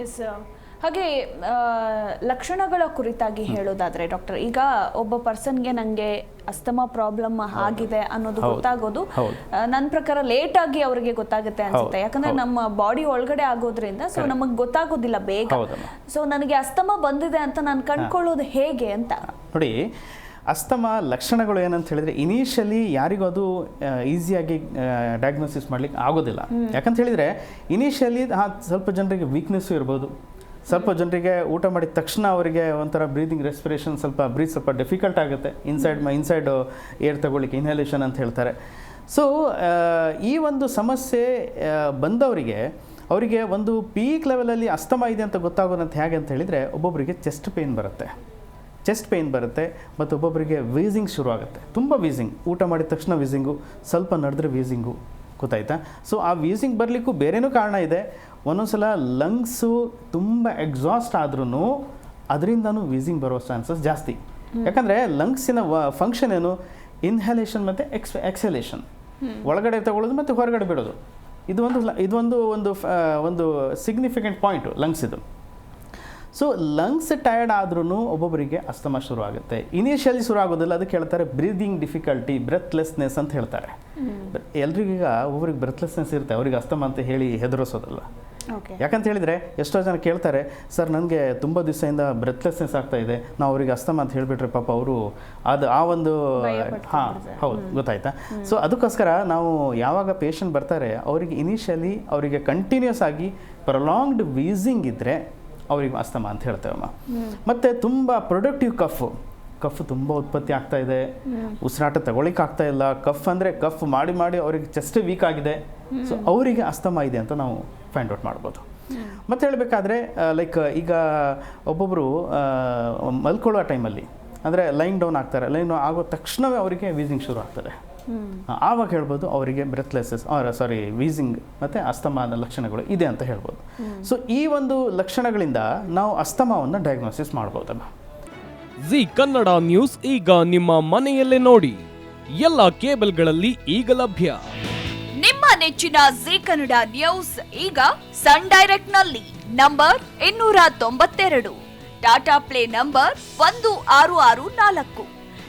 S ಹಾಗೆ ಆ, ಲಕ್ಷಣಗಳ ಕುರಿತಾಗಿ ಹೇಳೋದಾದ್ರೆ ಡಾಕ್ಟರ್ ಈಗ ಒಬ್ಬ ಪರ್ಸನ್ಗೆ ನಂಗೆ ಅಸ್ತಮಾ ಪ್ರಾಬ್ಲಮ್ ಆಗಿದೆ ಅನ್ನೋದು ಗೊತ್ತಾಗೋದು. ನನ್ನ ಪ್ರಕಾರ ಲೇಟ್ ಆಗಿ ಅವರಿಗೆ ಗೊತ್ತಾಗುತ್ತೆ ಅನ್ಸುತ್ತೆ. ಯಾಕಂದ್ರೆ ನಮ್ಮ ಬಾಡಿ ಒಳಗಡೆ ಆಗೋದ್ರಿಂದ ಸೊ ನಮಗ್ ಗೊತ್ತಾಗೋದಿಲ್ಲ ಬೇಗ. ಸೊ ನನಗೆ ಅಸ್ತಮಾ ಬಂದಿದೆ ಅಂತ ನಾನು ಕಂಡ್ಕೊಳ್ಳೋದು ಹೇಗೆ ಅಂತ. ನೋಡಿ ಅಸ್ತಮ ಲಕ್ಷಣಗಳು ಏನಂತ ಹೇಳಿದ್ರೆ ಇನಿಷಿಯಲಿ ಯಾರಿಗೂ ಅದು ಈಸಿಯಾಗಿ ಡಯಾಗ್ನೋಸಿಸ್ ಮಾಡ್ಲಿಕ್ಕೆ ಆಗೋದಿಲ್ಲ. ಯಾಕಂತ ಹೇಳಿದ್ರೆ ಇನಿಷಿಯಲಿ ಸ್ವಲ್ಪ ಜನರಿಗೆ ವೀಕ್ನೆಸ್ಸು ಇರ್ಬೋದು. ಸ್ವಲ್ಪ ಜನರಿಗೆ ಊಟ ಮಾಡಿದ ತಕ್ಷಣ ಅವರಿಗೆ ಒಂಥರ ಬ್ರೀದಿಂಗ್ ರೆಸ್ಪಿರೇಷನ್ ಸ್ವಲ್ಪ ಬ್ರೀತ್ ಸ್ವಲ್ಪ ಡಿಫಿಕಲ್ಟ್ ಆಗುತ್ತೆ. ಇನ್ಸೈಡ್ ಇನ್ಸೈಡ್ ಏರ್ ತಗೊಳ್ಳಿಕ್ಕೆ ಇನ್ಹಲೇಷನ್ ಅಂತ ಹೇಳ್ತಾರೆ. ಸೊ ಈ ಒಂದು ಸಮಸ್ಯೆ ಬಂದವರಿಗೆ ಅವರಿಗೆ ಒಂದು ಪೀಕ್ ಲೆವೆಲಲ್ಲಿ ಅಸ್ತಮ ಇದೆ ಅಂತ ಗೊತ್ತಾಗೋದಂತ ಹೇಗೆ ಅಂತ ಹೇಳಿದರೆ ಒಬ್ಬೊಬ್ಬರಿಗೆ ಚೆಸ್ಟ್ ಪೇನ್ ಬರುತ್ತೆ. ಚೆಸ್ಟ್ ಪೇಯ್ನ್ ಬರುತ್ತೆ ಮತ್ತು ಒಬ್ಬೊಬ್ಬರಿಗೆ ವೀಸಿಂಗ್ ಶುರು ಆಗುತ್ತೆ ತುಂಬ ವೀಸಿಂಗ್ ಊಟ ಮಾಡಿದ ತಕ್ಷಣ ವೀಸಿಂಗು ಸ್ವಲ್ಪ ನಡೆದ್ರೆ ವೀಸಿಂಗು ಗೊತ್ತಾಯ್ತಾ? ಸೊ ಆ ವೀಸಿಂಗ್ ಬರಲಿಕ್ಕೂ ಬೇರೆನೂ ಕಾರಣ ಇದೆ. ಒಂದೊಂದ್ಸಲ ಲಂಗ್ಸು ತುಂಬ ಎಕ್ಸಾಸ್ಟ್ ಆದ್ರೂ ಅದರಿಂದನೂ ವೀಸಿಂಗ್ ಬರೋ ಚಾನ್ಸಸ್ ಜಾಸ್ತಿ. ಯಾಕಂದರೆ ಲಂಗ್ಸಿನ ಫಂಕ್ಷನ್ ಏನು? ಇನ್ಹಲೇಷನ್ ಮತ್ತು ಎಕ್ಸ್ ಎಕ್ಸಲೇಷನ್ ಒಳಗಡೆ ತಗೊಳ್ಳೋದು ಮತ್ತು ಹೊರಗಡೆ ಬಿಡೋದು. ಇದು ಒಂದು ಇದೊಂದು ಒಂದು ಒಂದು ಸಿಗ್ನಿಫಿಕೆಂಟ್ ಪಾಯಿಂಟು ಲಂಗ್ಸ್ ಇದು. ಸೊ ಲಂಗ್ಸ್ ಟಯರ್ಡ್ ಆದ್ರೂ ಒಬ್ಬೊಬ್ಬರಿಗೆ ಅಸ್ತಮ ಶುರು ಆಗುತ್ತೆ ಇನಿಷಿಯಲಿ ಶುರು ಆಗೋದಿಲ್ಲ ಅದಕ್ಕೆ ಹೇಳ್ತಾರೆ ಬ್ರೀದಿಂಗ್ ಡಿಫಿಕಲ್ಟಿ ಬ್ರೆತ್ಲೆಸ್ನೆಸ್ ಅಂತ ಹೇಳ್ತಾರೆ. ಎಲ್ರಿಗೀಗ ಒಬ್ಬರಿಗೆ ಬ್ರೆತ್ಲೆಸ್ನೆಸ್ ಇರುತ್ತೆ ಅವ್ರಿಗೆ ಅಸ್ತಮ ಅಂತ ಹೇಳಿ ಹೆದರಿಸೋದಲ್ಲ. ಓಕೆ ಯಾಕಂತ ಹೇಳಿದರೆ ಎಷ್ಟೋ ಜನ ಕೇಳ್ತಾರೆ ಸರ್ ನನಗೆ ತುಂಬ ದಿವಸದಿಂದ ಬ್ರೆತ್ಲೆಸ್ನೆಸ್ ಆಗ್ತಾ ಇದೆ ನಾವು ಅವ್ರಿಗೆ ಅಸ್ತಮ ಅಂತ ಹೇಳಿಬಿಟ್ರೆ ಪಾಪ ಅವರು ಅದು ಆ ಒಂದು ಹಾಂ ಹೌದು ಗೊತ್ತಾಯ್ತಾ? ಸೊ ಅದಕ್ಕೋಸ್ಕರ ನಾವು ಯಾವಾಗ ಪೇಷಂಟ್ ಬರ್ತಾರೆ ಅವರಿಗೆ ಇನಿಷಿಯಲಿ ಅವರಿಗೆ ಕಂಟಿನ್ಯೂಸ್ ಆಗಿ ಪ್ರೊಲಾಂಗ್ಡ್ ವೀಸಿಂಗ್ ಇದ್ದರೆ ಅವ್ರಿಗೆ ಅಸ್ತಮ ಅಂತ ಹೇಳ್ತೇವಮ್ಮ ಮತ್ತು ತುಂಬ ಪ್ರೊಡಕ್ಟಿವ್ ಕಫ್ ಕಫ್ ತುಂಬ ಉತ್ಪತ್ತಿ ಆಗ್ತಾ ಇದೆ. ಉಸಿರಾಟ ತಗೊಳ್ಳಿಕ್ಕೆ ಆಗ್ತಾ ಇಲ್ಲ. ಕಫ್ ಅಂದರೆ ಕಫ್ ಮಾಡಿ ಮಾಡಿ ಅವ್ರಿಗೆ ಚೆಸ್ಟ್ ವೀಕ್ ಆಗಿದೆ. ಸೊ ಅವರಿಗೆ ಅಸ್ತಮ ಇದೆ ಅಂತ ನಾವು ಫೈಂಡ್ ಔಟ್ ಮಾಡ್ಬೋದು. ಮತ್ತೆ ಹೇಳಬೇಕಾದ್ರೆ ಲೈಕ್ ಈಗ ಒಬ್ಬೊಬ್ಬರು ಮಲ್ಕೊಳ್ಳೋ ಟೈಮಲ್ಲಿ ಅಂದರೆ ಲೈನ್ ಡೌನ್ ಆಗ್ತಾರೆ. ಲೈನ್ ಡೌನ್ ಆಗೋ ತಕ್ಷಣವೇ ಅವರಿಗೆ ವೀಸಿಂಗ್ ಶುರು ಆಗ್ತದೆ. ಆವಾಗ ಹೇಳ್ಬೋದು ಅವರಿಗೆ ಬ್ರೆತ್ಲೆಸಸ್ ಸಾರಿ ವೀಸಿಂಗ್ ಮತ್ತು ಅಸ್ತಮಾದ ಲಕ್ಷಣಗಳು ಇದೆ ಅಂತ ಹೇಳ್ಬೋದು. ಸೊ ಈ ಒಂದು ಲಕ್ಷಣಗಳಿಂದ ನಾವು ಅಸ್ತಮಾವನ್ನು ಡಯಾಗ್ನೋಸಿಸ್ ಮಾಡ್ಬೋದಲ್ಲ. ಜಿ ಕನ್ನಡ ನ್ಯೂಸ್ ಈಗ ನಿಮ್ಮ ಮನೆಯಲ್ಲೇ ನೋಡಿ. ಎಲ್ಲ ಕೇಬಲ್ಗಳಲ್ಲಿ ಈಗ ಲಭ್ಯ. ನಿಮ್ಮ ನೆಚ್ಚಿನ ಜಿ ಕನ್ನಡ ನ್ಯೂಸ್ ಈಗ ಸನ್ ಡೈರೆಕ್ಟ್ನಲ್ಲಿ ನಂಬರ್ ಇನ್ನೂರ ತೊಂಬತ್ತೆರಡು. ಟಾಟಾ ಪ್ಲೇ ನಂಬರ್ ಒಂದು ಆರು ಆರು ನಾಲ್ಕು.